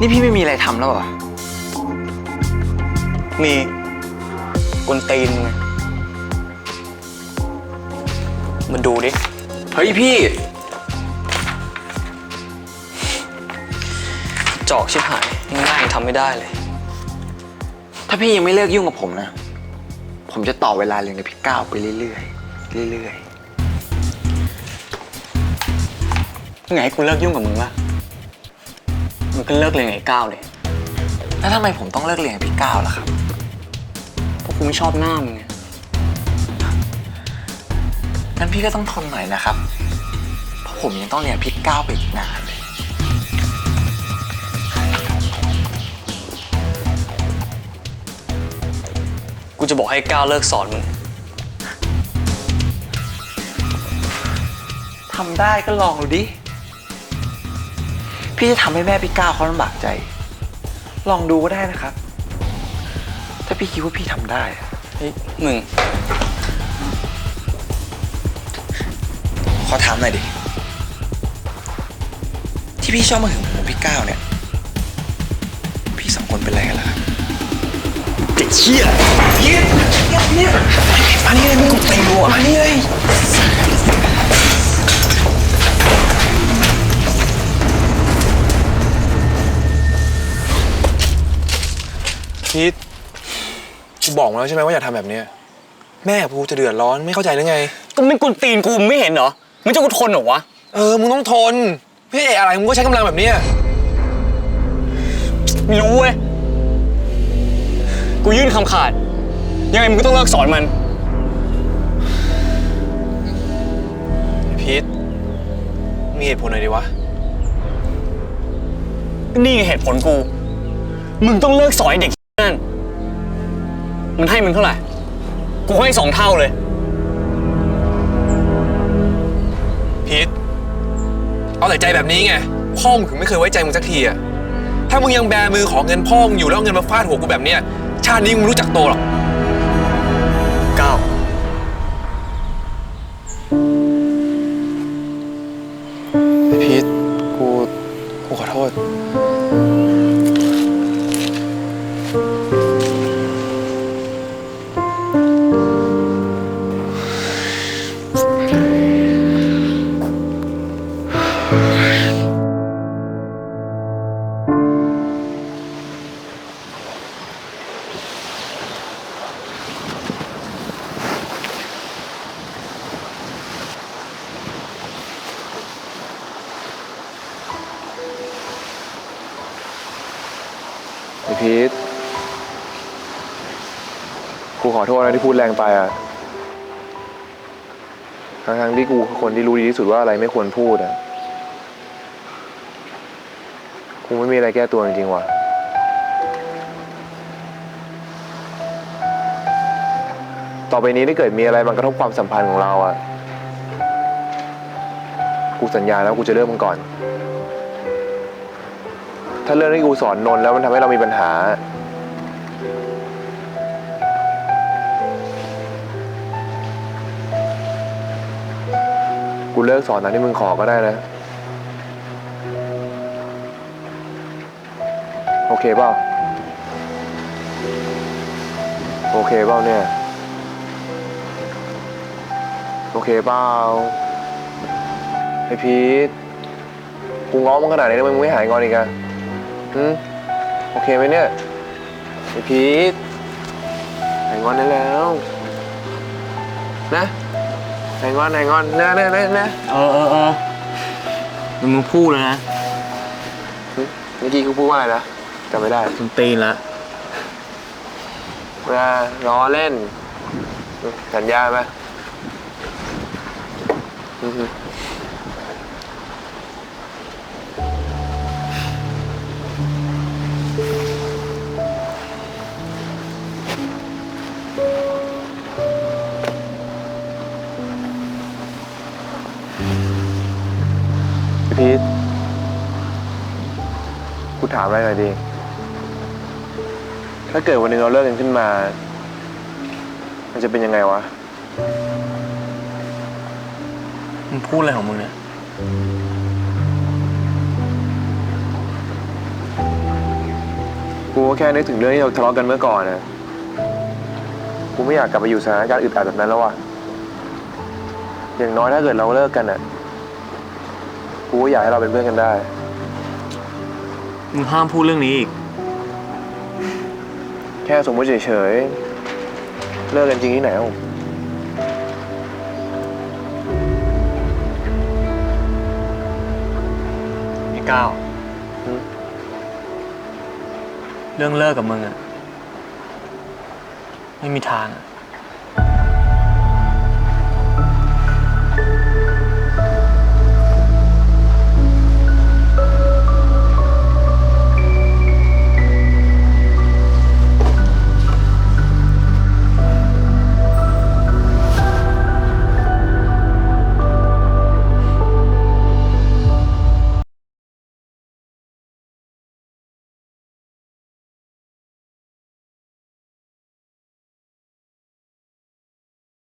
นี่พี่ไม่มีอะไรทำแล้วเหรอ มีกุนตีนมึงไงมาดูดิ เฮ้ยพี่ จอกชิบหายง่ายๆทำไม่ได้เลย ถ้าพี่ยังไม่เลิกยุ่งกับผมนะ ผมจะต่อเวลาเรียนกับพี่ก้าวไปเรื่อยๆเรื่อยไงให้กูเลิกยุ่งกับมึงวะ มึงก็เลิกเลยไงก้าวเลยๆแล้วทำไมผมต้องเลิกเรียนกับพี่ก้าวล่ะครับ เพราะกูไม่ชอบหน้ามึงไงงั้นพี่ก็ต้องทนหน่อยนะครับ เพราะผมยังต้องเรียนกับพี่ก้าวไปอีกนานเลย กูจะบอกให้ก้าวเลิกสอนมึง ทำได้ก็ลองดูดิ พี่จะทำให้แม่พี่ก้าวเขาลำบากใจ ลองดูก็ได้นะครับ ถ้าพี่คิดว่าพี่ทำได้อะเฮ้ยมึง ขอถามหน่อยดิ ที่พี่ชอบมาหึงผมพี่ก้าวเนี่ย พี่สองคนเป็นอะไรกันล่ะครับเด็กเชี่ยเยี่ยเยี่ยเนี่ยมานี่เลยมึงกูตีรัวมานี่เลย พีทกูบอกมาแล้วใช่ไหมว่าอย่าทำแบบเนี้ยแม่กูจะเดือดร้อนไม่เข้าใจหรือไง ก็ไม่กุนตีนกูมึงไม่เห็นเหรอมึงจะกูทนเหรอวะ เออ มึงต้องทนพี่เอะอะไรมึงก็ใช้กำลังแบบเนี้ยไม่รู้เว้ย กูยื่นคำขาด ยังไงมึงก็ต้องเลิกสอนมัน พีทมีเหตุผลหน่อยดิวะ นี่ไงเหตุผลกู มึงต้องเลิกสอนไอ้เด็ก นั่นมันให้มึงเท่าไหร่ กูให้สองเท่าเลย พีทเอาแต่ใจแบบนี้ไง พ่อมึงถึงไม่เคยไว้ใจมึงสักทีอะถ้ามึงยังแบมือขอเงินพ่อมึงอยู่แล้วเอาเงินมาฟาดหัวกูแบบเนี้ยชาตินี้มึงไม่รู้จักโตหรอกเก้าพีทกูกูขอโทษ ไอพีทกูขอโทษนะที่พูดแรงไปอะทั้งๆที่กูคือคนที่รู้ดีที่สุดว่าอะไรไม่ควรพูดอะกูไม่มีอะไรแก้ตัวจริงๆว่ะ ต่อไปนี้ถ้าเกิดมีอะไรมันกระทบความสัมพันธ์ของเราอะ กูสัญญาแล้วกูจะเลิกมันก่อน ถ้าเรื่องที่กูสอนนนท์แล้วมันทำให้เรามีปัญหา กูเลิกสอนตามที่มึงขอก็ได้นะ โอเคเปล่า โอเคเปล่าเนี่ย โอเคเปล่าไอพีทกูง้อมึงขนาดนี้แล้วมึงไม่หายงอนอีกอะ อืมโอเคไหมเนี่ยไอพีทหายงอนได้แล้ว นะหายงอนหายงอนนะนะนะนะเออเออเออมึงพูดแล้วนะหึเมื่อกี้กูพูดว่าอะไรนะจำไม่ได้มึงตีนละนะล้อเล่น สัญญาไหม ถามอะไรหน่อยดิถ้าเกิดวันหนึ่งเราเลิกกันขึ้นมา มันจะเป็นยังไงวะ มึงพูดอะไรของมึงเนี่ย กูก็แค่นึกถึงเรื่องที่เราทะเลาะกันเมื่อก่อนนะกูไม่อยากกลับไปอยู่สถานการณ์อึดอัดแบบนั้นแล้วว่ะ อย่างน้อยถ้าเกิดเราเลิกกันอะ กูก็อยากให้เราเป็นเพื่อนกันได้ มึงห้ามพูดเรื่องนี้อีก แค่สมมติเฉยๆ เลิกกันจริงที่ไหนอะไอ้ก้าวอืมเรื่องเลิกกับมึงอะไม่มีทางอะ